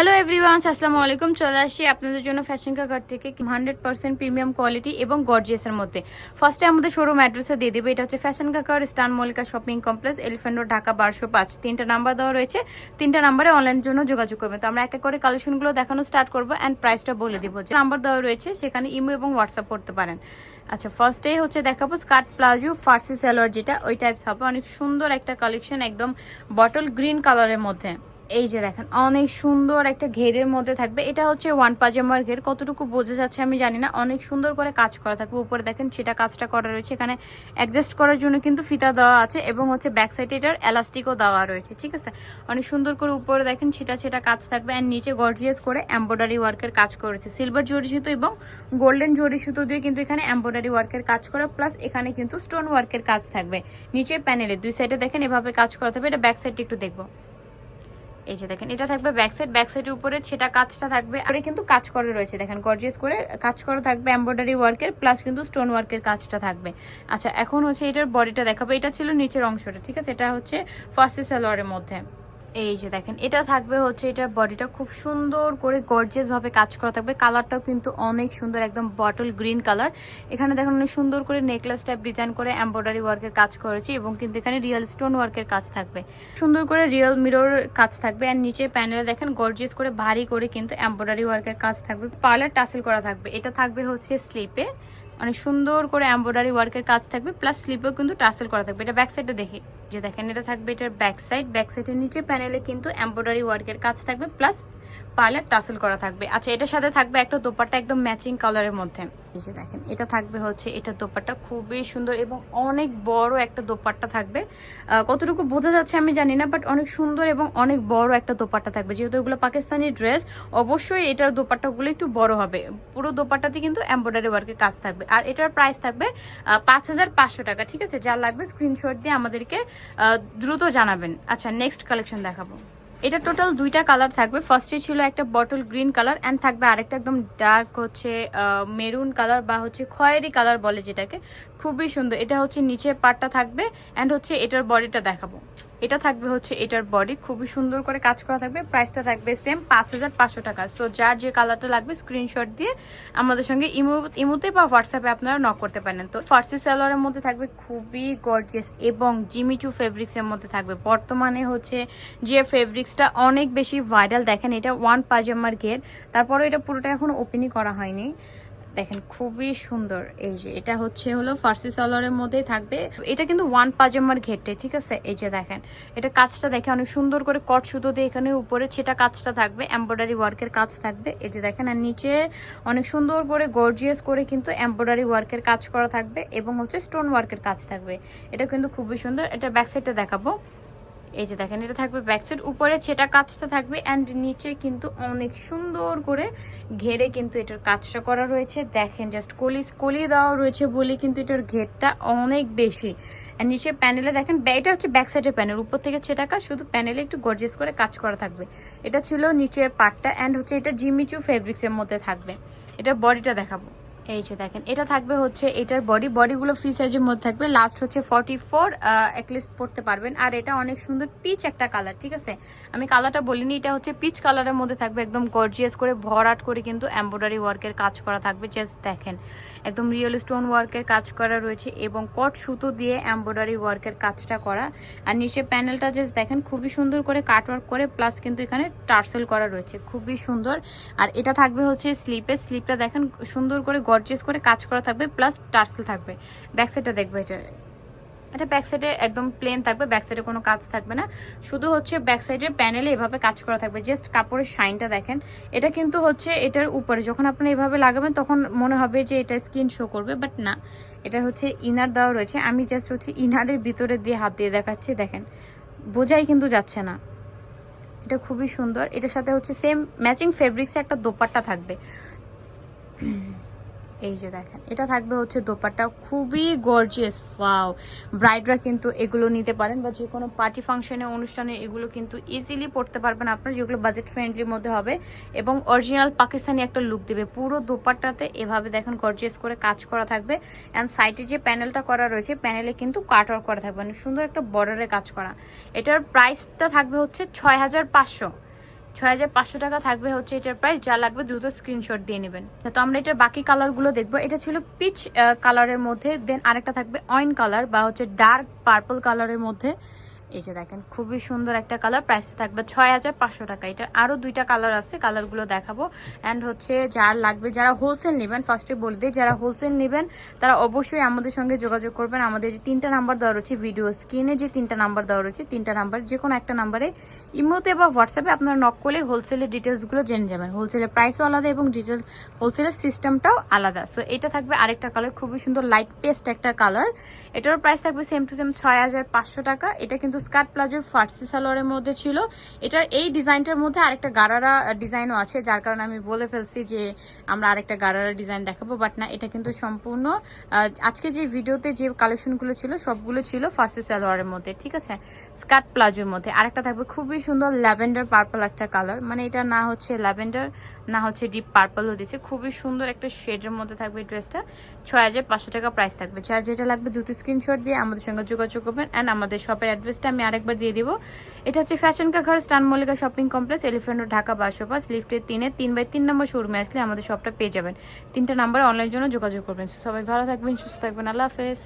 Hello everyone আসসালামু আলাইকুম চলে আসি আপনাদের জন্য ফ্যাশন কাকার থেকে হান্ড্রেড পার্সেন্ট প্রিমিয়াম কোয়ালিটি এবং গর্জিয়াসের মধ্যে। ফার্স্টে আমাদের শোরুম অ্যাড্রেসে দিয়ে দেবে। এটা হচ্ছে ফ্যাশন কাকার স্টান Mallika shopping complex elephant road Dhaka বারোশো পাঁচ। তিনটা নাম্বার দেওয়া রয়েছে। তিনটা নাম্বারে অনলাইনের জন্য যোগাযোগ করবেন। তো আমরা এক এক করে কালেকশনগুলো দেখানো স্টার্ট করব অ্যান্ড প্রাইসটা বলে দিব। যে নাম্বার দেওয়া রয়েছে, সেখানে ইমো এবং হোয়াটসঅ্যাপ করতে পারেন। আচ্ছা ফার্স্টে হচ্ছে দেখাবো স্কার্ট প্লাজো ফার্সি সালোয়ার যেটা ওই টাইপস হবে। অনেক সুন্দর একটা কালেকশন একদম বটল গ্রিন কালারের মধ্যে। এই যে দেখেন, অনেক সুন্দর একটা ঘেরের মধ্যে থাকবে। এটা হচ্ছে ওয়ান পাজামার ঘের। কতটুকু বোঝা যাচ্ছে আমি জানি না। অনেক সুন্দর করে কাজ করা থাকবে। উপরে দেখেন, সেটা কাজটা করা রয়েছে। এখানে অ্যাডজাস্ট করার জন্য কিন্তু ফিতা দেওয়া আছে এবং হচ্ছে ব্যাক সাইডে এটার এলাস্টিকও দেওয়া রয়েছে, ঠিক আছে? অনেক সুন্দর করে উপরে দেখেন, সেটা সেটা কাজ থাকবে। অ্যান্ড নিচে গর্জিয়াস করে এম্ব্রয়ডারি ওয়ার্কের কাজ করেছে সিলভার জরি সুতো এবং গোল্ডেন জরি সুতো দিয়ে কিন্তু এখানে এম্ব্রয়ডারি ওয়ার্কের কাজ করা। প্লাস এখানে কিন্তু স্টোন ওয়ার্কের কাজ থাকবে। নিচে প্যানেলে দুই সাইডে দেখেন, এভাবে কাজ করা থাকবে। এটা ব্যাক সাইডটা একটু দেখব। এই যে দেখেন, এটা থাকবে ব্যাক সাইড ব্যাক সাইডের উপরে সেটা কাজটা থাকবে। আর কিন্তু কাজ করে রয়েছে, দেখেন গর্জিয়াস করে কাজ করা থাকবে এমব্রয়ডারি ওয়ার্কের প্লাস কিন্তু স্টোন ওয়ার্কের কাজটা থাকবে। আচ্ছা এখন হচ্ছে এটার বডিটা দেখাবো। এটা ছিল নিচের অংশটা, ঠিক আছে? এটা হচ্ছে ফার্স্ট সালোয়ারের মধ্যে। এই যে দেখেন, এটা থাকবে হচ্ছে এটার বডিটা খুব সুন্দর করে গর্জিয়াস ভাবে কাজ করা থাকবে। কালারটাও কিন্তু অনেক সুন্দর, একদম বটল গ্রিন কালার এখানে দেখেন অনেক সুন্দর করে নেকলেস টাইপ ডিজাইন করে এমব্রয়ডারি ওয়ার্কের কাজ করেছি এবং কিন্তু এখানে রিয়েল স্টোন ওয়ার্কের কাজ থাকবে। সুন্দর করে রিয়েল মিরর কাজ থাকবে আর নিচের প্যানেলে দেখেন গর্জিয়াস করে ভারী করে কিন্তু এমব্রয়ডারি ওয়ার্কের কাজ থাকবে। পার্লার টাসেল করা থাকবে। এটা থাকবে হচ্ছে স্লিপে অনেক সুন্দর করে এম্ব্রয়ডারি ওয়ার্কের কাজ থাকবে প্লাস স্লিপেও কিন্তু টাসেল করা থাকবে। এটা ব্যাক সাইডে দেখি। যে দেখেন, এটা থাকবে, এটার ব্যাক সাইড ব্যাক সাইডের নিচে প্যানেলে কিন্তু এম্ব্রয়ডারি ওয়ার্কের কাজ থাকবে প্লাস পার্লার টাসেল করা থাকবে। আচ্ছা এটার সাথে থাকবে একটা দোপাট্টা একদম ম্যাচিং কালারের মধ্যে। এই যে দেখেন, এটা থাকবে হচ্ছে এটা দোপাট্টা খুবই সুন্দর এবং অনেক বড় একটা দোপাট্টা থাকবে। কতটুকু বোঝা যাচ্ছে আমি জানি না বাট অনেক সুন্দর এবং অনেক বড় একটা দোপাট্টা থাকবে। যেহেতু এগুলো পাকিস্তানি ড্রেস, অবশ্যই এটার দোপাট্টাগুলো একটু বড় হবে। পুরো দোপাট্টাতে কিন্তু এমব্রয়ডারি ওয়ার্কের কাজ থাকবে। আর এটার প্রাইস থাকবে পাঁচ হাজার পাঁচশো টাকা, ঠিক আছে? যার লাগবে স্ক্রিনশট দিয়ে আমাদেরকে দ্রুত জানাবেন। আচ্ছা নেক্সট কালেকশন দেখাবো। এটা টোটাল দুইটা কালার থাকবে। ফার্স্টে ছিল একটা বটল গ্রিন কালার অ্যান্ড থাকবে আরেকটা একদম ডার্ক হচ্ছে মেরুন কালার বা হচ্ছে খয়েরি কালার বলে যেটাকে। খুবই সুন্দর। এটা হচ্ছে নিচের পার্টটা থাকবে অ্যান্ড হচ্ছে এটার বডিটা দেখাবো। এটা থাকবে হচ্ছে এটার বডি খুবই সুন্দর করে কাজ করা থাকবে প্রাইসটা থাকবে সেম পাঁচ হাজার পাঁচশো টাকা। সো যার যে কালারটা লাগবে স্ক্রিনশট দিয়ে আমাদের সঙ্গে ইমো, ইমোতে বা হোয়াটসঅ্যাপে আপনারা নক করতে পারেন। তো ফার্সি সালোয়ারের মধ্যে থাকবে খুবই গর্জিয়াস এবং জিমি জিমিচু ফেব্রিক্সের মধ্যে থাকবে। বর্তমানে হচ্ছে যে ফেব্রিক্সটা অনেক বেশি ভাইরাল দেখেন এটা ওয়ান পাজামার ঘের তারপরে এটা পুরোটা এখনও ওপেনই করা হয়নি। দেখেন, খুবই সুন্দর। এই যে, এটা হচ্ছে হলো ফার্সি সালোয়ারের মধ্যেই থাকবে। এটা কিন্তু ওয়ান পাজামার ঘেরটে, ঠিক আছে? এই যে দেখেন, এটা কাজটা দেখে অনেক সুন্দর করে কট সুতো দিয়ে এখানে উপরে সেটা কাজটা থাকবে এমব্রয়ডারি ওয়ার্কের কাজ থাকবে। এই যে দেখেন, আর নিচে অনেক সুন্দর করে গর্জিয়াস করে কিন্তু এমব্রয়ডারি ওয়ার্কের কাজ করা থাকবে এবং হচ্ছে স্টোন ওয়ার্কের কাজ থাকবে। এটা কিন্তু খুবই সুন্দর। এটা ব্যাক সাইডটা দেখাবো। এই যে দেখেন, এটা থাকবে ব্যাক সাইড উপরে সেটা কাজটা থাকবে অ্যান্ড নিচে কিন্তু অনেক সুন্দর করে ঘেরে কিন্তু এটার কাজটা করা রয়েছে। দেখেন জাস্ট কলি কলি দেওয়া রয়েছে বলে কিন্তু এটার ঘেরটা অনেক বেশি। আর নিচে প্যানেলে দেখেন এটা হচ্ছে ব্যাক সাইডের প্যানেল উপর থেকে সেটা কাজ শুধু প্যানেলে একটু গর্জেস করে কাজ করা থাকবে। এটা ছিল নিচের পার্টটা অ্যান্ড হচ্ছে এটা জিমিচু ফেব্রিক্সের মধ্যে থাকবে। এটা বডিটা দেখাবো। এই যে দেখেন, এটা থাকবে হচ্ছে এটার বডি বডিগুলো ফ্রি সাইজের মধ্যে থাকবে। লাস্ট হচ্ছে ফর্টি ফোর অ্যাটলিস্ট পড়তে পারবেন। আর এটা অনেক সুন্দর পিচ একটা কালার ঠিক আছে? আমি কালারটা বলিনি, এটা হচ্ছে পিচ কালারের মধ্যে থাকবে। একদম গর্জিয়াস করে, ভরাট করে কিন্তু এমব্রয়ডারি ওয়ার্কের কাজ করা থাকবে। জাস্ট দেখেন, একদম রিয়েল স্টোন ওয়ার্কের কাজ করা রয়েছে এবং কট সুতো দিয়ে এমব্রয়ডারি ওয়ার্কের কাজটা করা। আর নিচে প্যানেলটা জাস্ট দেখেন, খুবই সুন্দর করে কাট ওয়ার্ক করে প্লাস কিন্তু এখানে টার্সেল করা রয়েছে। খুবই সুন্দর। আর এটা থাকবে হচ্ছে স্লিপে স্লিপটা দেখেন সুন্দর করে গর্জিয়াস করে কাজ করা থাকবে প্লাস টার্সেল থাকবে। ব্যাক সাইডটা দেখবে এটা। এটা ব্যাক সাইডে একদম প্লেন থাকবে ব্যাক সাইডে কোনো কাজ থাকবে না। শুধু হচ্ছে ব্যাক সাইডের প্যানেলে এভাবে কাজ করা থাকবে। জাস্ট কাপড়ের শাইনটা দেখেন। এটা কিন্তু হচ্ছে এটার উপরে, যখন আপনি এভাবে লাগাবেন, তখন মনে হবে যে এটা স্কিন শো করবে বাট না। এটা হচ্ছে ইনার দেওয়া রয়েছে। আমি জাস্ট হচ্ছে ইনারের ভিতরে দিয়ে হাত দিয়ে দেখাচ্ছি, দেখেন। বোঝাই কিন্তু যাচ্ছে না। এটা খুবই সুন্দর। এটার সাথে হচ্ছে সেম ম্যাচিং ফেব্রিক্সে একটা দোপাট্টা থাকবে। এই যে দেখেন, এটা থাকবে হচ্ছে দোপাট্টা। খুবই গর্জিয়াস ওয়াও ব্রাইডরা কিন্তু এগুলো নিতে পারেন বা যে কোনো পার্টি ফাংশনে অনুষ্ঠানে এগুলো কিন্তু ইজিলি পড়তে পারবেন আপনার, যেগুলো বাজেট ফ্রেন্ডলির মধ্যে হবে। এবং অরিজিনাল পাকিস্তানি একটা লুক দেবে। পুরো দোপাট্টাতে এভাবে দেখেন গর্জিয়াস করে কাজ করা থাকবে। অ্যান্ড সাইডে যে প্যানেলটা করা রয়েছে প্যানেলে কিন্তু কাট করা থাকবে। মানে সুন্দর একটা বর্ডারে কাজ করা। এটার প্রাইসটা থাকবে হচ্ছে ছয় হাজার পাঁচশো। ছয় হাজার পাঁচশো টাকা থাকবে হচ্ছে এটার প্রাইস যা লাগবে দ্রুত স্ক্রিনশট দিয়ে নেবেন। তো আমরা এটার বাকি কালারগুলো দেখব। এটা ছিল পিচ কালারের মধ্যে দেন আরেকটা থাকবে অয়েন কালার বা হচ্ছে ডার্ক পার্পল কালারের মধ্যে। এই যে দেখেন, খুবই সুন্দর একটা কালার প্রাইস থাকবে ছয় হাজার পাঁচশো টাকা। এটা আরও দুইটা কালার আছে কালারগুলো দেখাবো। অ্যান্ড হচ্ছে যার লাগবে, যারা হোলসেল নেবেন ফার্স্টে বলে দিই, যারা হোলসেল নেবেন, তারা অবশ্যই আমাদের সঙ্গে যোগাযোগ করবেন। আমাদের যে তিনটা নাম্বার দেওয়া রয়েছে ভিডিও স্ক্রিনে যে তিনটা নাম্বার দেওয়া রয়েছে, তিনটা নাম্বার যে কোনো একটা নাম্বারে ইমোতে বা হোয়াটসঅ্যাপে আপনারা নক করলে হোলসেলের ডিটেলসগুলো জেনে যাবেন। হোলসেলের প্রাইসও আলাদা এবং ডিটেল হোলসেলের সিস্টেমটাও আলাদা। সো এটা থাকবে আরেকটা কালার খুবই সুন্দর লাইট পেস্ট একটা কালার এটারও প্রাইস থাকবে সেম টু সেম ছয় হাজার পাঁচশো টাকা। এটা কিন্তু স্কার্ট প্লাজোর ফার্সি সালোয়ারের মধ্যে ছিল। এটার এই ডিজাইনটার মধ্যে আরেকটা গারারা ডিজাইনও আছে, যার কারণে আমি বলে ফেলছি যে আমরা আরেকটা গারারা ডিজাইন দেখাবো বাট না, এটা কিন্তু সম্পূর্ণ আজকে যে ভিডিওতে যে কালেকশনগুলো ছিল, সবগুলো ছিল ফার্সি সালোয়ারের মধ্যে, ঠিক আছে? স্কার্ট প্লাজোর মধ্যে। আরেকটা থাকবে খুবই সুন্দর ল্যাভেন্ডার পার্পল একটা কালার মানে এটা না হচ্ছে ল্যাভেন্ডার, না হচ্ছে ডিপ পার্পলও দিচ্ছে খুবই সুন্দর একটা শেডের মধ্যে থাকবে ড্রেসটা ছয় হাজার পাঁচশো টাকা প্রাইস থাকবে। যার যেটা লাগবে, দ্রুত স্ক্রিনশট দিয়ে আমাদের সঙ্গে যোগাযোগ করবেন অ্যান্ড আমাদের শপের অ্যাড্রেসটা আমি আরেকবার দিয়ে দিব। এটা হচ্ছে ফ্যাশন কা ঘর স্টান Mallika shopping complex elephant Dhaka বাসো পাঁচ লিফটের তিনে, তিন বাই তিন নম্বর শোরুমে আসলে আমাদের শপটা পেয়ে যাবেন। তিনটা নাম্বার অনলাইন জন্য যোগাযোগ করবেন। সবাই ভালো থাকবেন, সুস্থ থাকবেন, আল্লাহ হাফেজ।